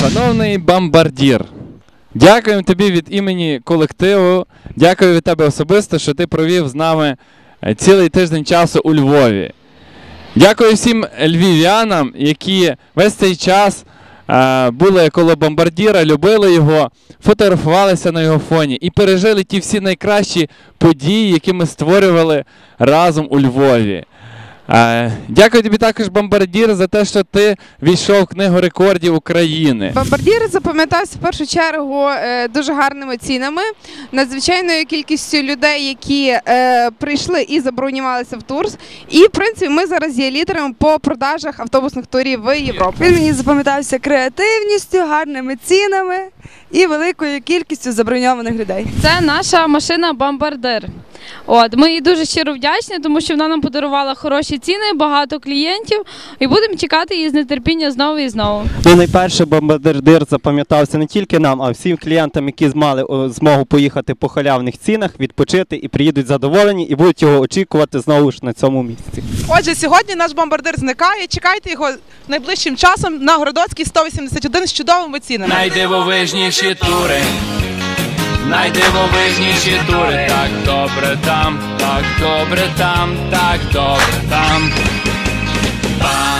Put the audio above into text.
Шановний бомбардір, дякуємо тобі від імені колективу. Дякую від тебе особисто, що ти провів з нами е, цілий тиждень часу у Львові. Дякую всім львів'янам, які весь цей час е, були коло бомбардіра, любили його, фотографувалися на його фоні і пережили ті всі найкращі події, які ми створювали разом у Львові. Е, дякую тобі також, бомбардір, за те, що ти війшов в книгу рекордів України. Бомбардір запам'ятався в першу чергу е, дуже гарними цінами, надзвичайною кількістю людей, які е, прийшли і забронювалися в турс. І в принципі ми зараз є лідерами по продажах автобусних турів в Європі. Він мені запам'ятався креативністю, гарними цінами і великою кількістю заброньованих людей. Це наша машина бомбардир. От ми їй дуже щиро вдячні, тому що вона нам подарувала хороші ціни, багато клієнтів, і будемо чекати її з нетерпіння знову і знову. Ну, найперше бомбардир запам'ятався не тільки нам, а всім клієнтам, які мали змогу поїхати по халявних цінах, відпочити і приїдуть задоволені, і будуть його очікувати знову ж на цьому місці. Отже, сьогодні наш бомбардир зникає. Чекайте його найближчим часом на Городоцькій 181 з чудовими цінами. Найдивовижніші тури, найдивовижніші тури, так добре там, так добре там, так добре там. Там.